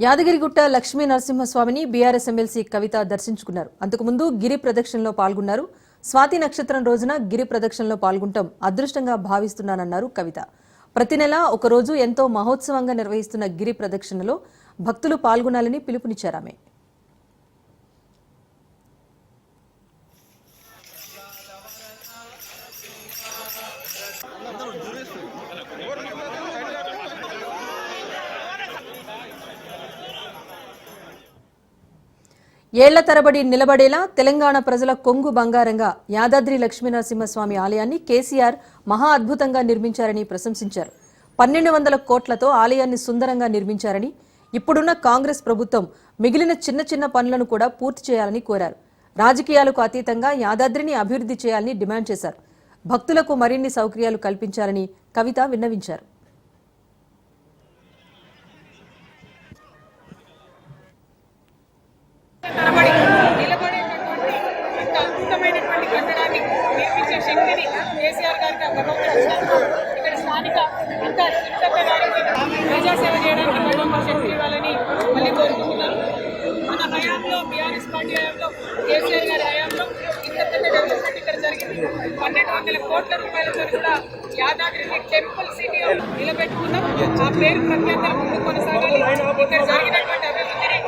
యాదగిరిగుట్ట లక్ష్మీ నరసింహస్వామిని BRS MLC కవిత దర్శించుకున్నారు. అంతకుముందు గిరి ప్రదక్షిణలో పాల్గొన్నారు. స్వాతి నక్షత్రం రోజున గిరి ప్రదక్షిణలో పాల్గొనటం అదృష్టంగా భావిస్తున్నానన్నారు కవిత. ప్రతి నెల ఒకరోజు ఎంతో మహోత్సవంగా నిర్వహిస్తున్న గిరి ప్రదక్షిణలో భక్తులు పాల్గొనాలని పిలుపునిచ్చారామే ఏళ్ళ తరబడి నిలబడేలా తెలంగాణ ప్రజల కొంగు బంగారంగా యాదాద్రి లక్ష్మీనరసింహస్వామి ఆలయాన్ని కేసీఆర్ మహా అద్భుతంగా నిర్మించారని ప్రశంసించారు. పన్నెండు వందల కోట్లతో ఆలయాన్ని సుందరంగా నిర్మించారని ఇప్పుడున్న కాంగ్రెస్ ప్రభుత్వం మిగిలిన చిన్న చిన్న పనులను కూడా పూర్తి చేయాలని కోరారు. రాజకీయాలకు అతీతంగా యాదాద్రిని అభివృద్ధి చేయాలని డిమాండ్ చేశారు. భక్తులకు మరిన్ని సౌకర్యాలు కల్పించాలని కవిత విన్నవించారు తరబడి నిలబడేటటువంటి ఇంత అద్భుతమైనటువంటి కట్టడాన్ని నిర్మించే శక్తిని కేసీఆర్ గారికి ఆ భగవంతుడు ఇక్కడ స్థానిక అంత చిరుతక్క గారికి ప్రజాసేవ చేయడానికి భగవంతుడు శక్తి ఇవ్వాలని మళ్ళీ కోరుకుంటున్నాను. మన హయాంలో బీఆర్ఎస్ పార్టీ హయాంలో కేసీఆర్ గారి హయాంలో ఇంత పెద్ద డెవలప్మెంట్ ఇక్కడ జరిగింది. పన్నెండు వందల కోట్ల రూపాయలతో కూడా యాదాద్రిని టెంపుల్ సిటీ నిలబెట్టుకున్నాం. ఆ పేరు ప్రఖ్యాతలు ముందు కొనసాగాలి. ఇక్కడ జరిగినటువంటి అభివృద్ధిని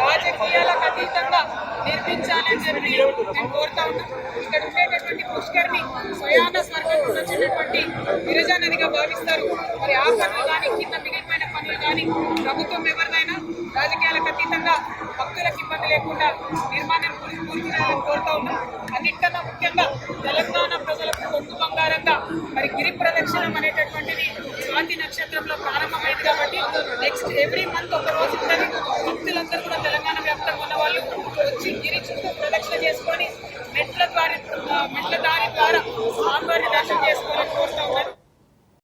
రాజకీయాలకు అతీతంగా నిర్మించాలని చెప్పి నేను కోరుతా ఉన్నాను ఇక్కడ ఉండేటటువంటి పుష్కర్ని స్వయాన స్వర్గం వచ్చినటువంటి గిరిజా నదిగా భావిస్తారు. మరి ఆ పనులు కానీ కింద మిగిలిపోయిన పనులు కానీ ప్రభుత్వం ఎవరినైనా రాజకీయాలకు అతీతంగా భక్తులకు ఇబ్బంది లేకుండా నిర్మాణం పూర్తి చేయాలని కోరుతా ఉన్నాం. అన్నిటికన్నా ముఖ్యంగా తెలంగాణ ప్రజలకు కొంగు బంగారంగా మరి గిరి ప్రదక్షిణం అనేటటువంటిది స్వాతి నక్షత్రంలో ప్రారంభమైంది కాబట్టి నెక్స్ట్ ఎవ్రీ మంత్ ఒక రోజు ఉంటుంది. భక్తులందరూ కూడా తెలంగాణ వ్యాప్తంగా మెట్ల దారి ద్వారా ఆధ్వర్యం